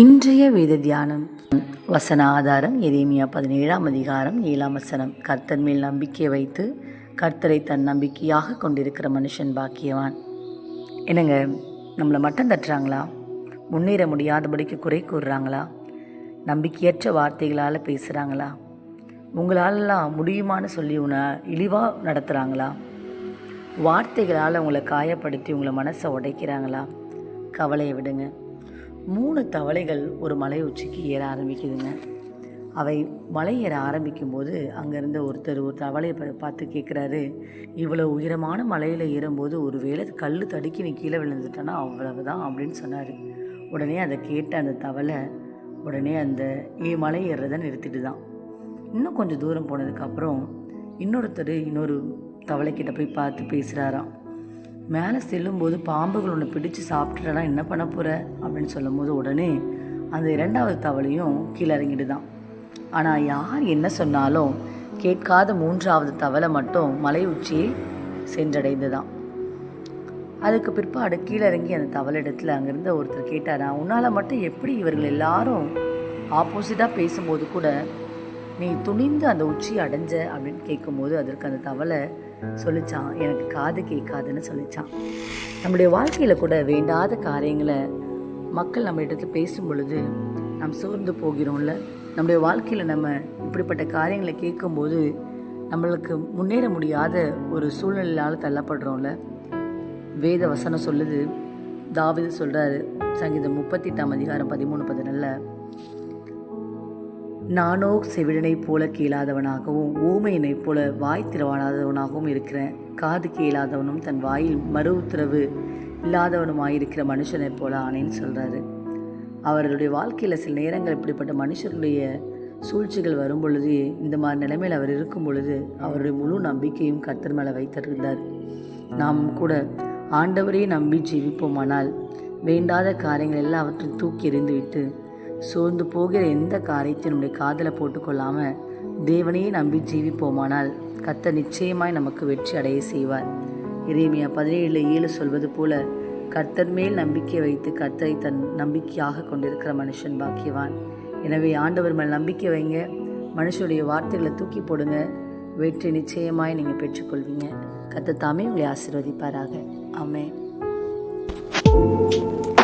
இன்றைய வேத தியானம். வசன ஆதாரம் எரேமியா பதினேழாம் அதிகாரம் ஏழாம் வசனம். கர்த்தர் மேல் நம்பிக்கை வைத்து கர்த்தரை தன் நம்பிக்கையாக கொண்டிருக்கிற மனுஷன் பாக்கியவான். என்னங்க நம்மளை மட்டம் தட்டுறாங்களா? முன்னேற முடியாதபடிக்கு குறை கூறுறாங்களா? நம்பிக்கையற்ற வார்த்தைகளால் பேசுகிறாங்களா உங்களாலலாம் முடியுமான்னு சொல்லி உன்னை இழிவாக நடத்துகிறாங்களா வார்த்தைகளால் உங்களை காயப்படுத்தி உங்களை மனசை உடைக்கிறாங்களா? கவலையை விடுங்க. மூணு தவளைகள் ஒரு மலை உச்சிக்கு ஏற ஆரம்பிக்குதுங்க. அவை மலை ஏற ஆரம்பிக்கும்போது அங்கேருந்த ஒருத்தர் ஒரு தவளையை பார்த்து கேட்குறாரு இவ்வளோ உயரமான மலையில் ஏறும்போது ஒரு வேளை கல் தடுக்கி நீ கீழே விழுந்துட்டனா அவ்வளவுதான் அப்படின்னு சொன்னார். உடனே அதை கேட்ட அந்த தவளை உடனே அந்த ஏ மலை ஏறுறதை நிறுத்திட்டு தான் இன்னும் கொஞ்சம் தூரம் போனதுக்கப்புறம் இன்னொருத்தர் இன்னொரு தவளைக்கிட்ட போய் பார்த்து பேசுகிறாராம் மேலே செல்லும்போது பாம்புகள் ஒன்று பிடிச்சு சாப்பிட்டுட்டா என்ன பண்ண போகிற அப்படின்னு சொல்லும் போது உடனே அந்த இரண்டாவது தவளையும் கீழே இறங்கிடுதான். ஆனால் யார் என்ன சொன்னாலும் கேட்காத மூன்றாவது தவளை மட்டும் மலை உச்சியை சென்றடைந்துதான் அதுக்கு பிற்பாடு கீழே இறங்கி அந்த தவளிடத்தில் அங்கிருந்த ஒருத்தர் கேட்டாரா? உன்னால் மட்டும் எப்படி இவர்கள் எல்லாரும் ஆப்போசிட்டாக பேசும்போது கூட நீ துணிந்து அந்த உச்சி அடைஞ்ச அப்படின்னு கேட்கும்போது அதற்கு அந்த தவளை சொல்லிச்சான் எனக்கு காது கேட்காதுன்னு சொல்லிச்சான். நம்முடைய வாழ்க்கையில் கூட வேண்டாத காரியங்களை மக்கள் நம்ம இடத்துல பேசும் பொழுது நாம் சோர்ந்து போகிறோம்ல. நம்முடைய வாழ்க்கையில் நம்ம இப்படிப்பட்ட காரியங்களை கேட்கும்போது நம்மளுக்கு முன்னேற முடியாத ஒரு சூழ்நிலையால் தள்ளப்படுறோம்ல. வேத வசனம் சொல்லுது தாவது சொல்கிறாரு சங்கீதம் முப்பத்தி எட்டாம் அதிகாரம் பதிமூணு பதினல்ல நானோ செவிடனைப் போல கேளாதவனாகவும் ஊமையினைப் போல வாய் திறவாடாதவனாகவும் இருக்கிறேன். காது கேளாதவனும் தன் வாயில் மறு உத்தரவு இல்லாதவனுமாயிருக்கிற மனுஷனைப் போல ஆனேன்னு சொல்கிறாரு அவர்களுடைய வாழ்க்கையில் சில நேரங்கள் இப்படிப்பட்ட மனுஷருடைய சூழ்ச்சிகள் வரும் பொழுது இந்த மாதிரி நிலைமையில் அவர் இருக்கும் பொழுது அவருடைய முழு நம்பிக்கையும் கத்தர் மேலே வைத்திருந்தார். நாம் கூட ஆண்டவரையே நம்பி ஜீவிப்போமானால் வேண்டாத காரியங்கள் எல்லாவற்றையும் தூக்கி எறிந்துவிட்டு சோர்ந்து போகிற எந்த காரியத்தையும் நம்முடைய காதில் போட்டுக்கொள்ளாமல் தேவனையே நம்பி ஜீவிப்போமானால் கத்த நிச்சயமாய் நமக்கு வெற்றி அடைய செய்வார். இறைமையா பதினேழு ஏழு சொல்வது போல கர்த்தர் மேல் நம்பிக்கை வைத்து கர்த்தரை தன் நம்பிக்கையாக கொண்டிருக்கிற மனுஷன் பாக்கியவான். எனவே ஆண்டவர் மேல் நம்பிக்கை வைங்க. மனுஷனுடைய வார்த்தைகளை தூக்கி போடுங்க. வெற்றி நிச்சயமாய் நீங்கள் பெற்றுக்கொள்வீங்க. கத்த தாமே உங்களை ஆசீர்வதிப்பாராக. you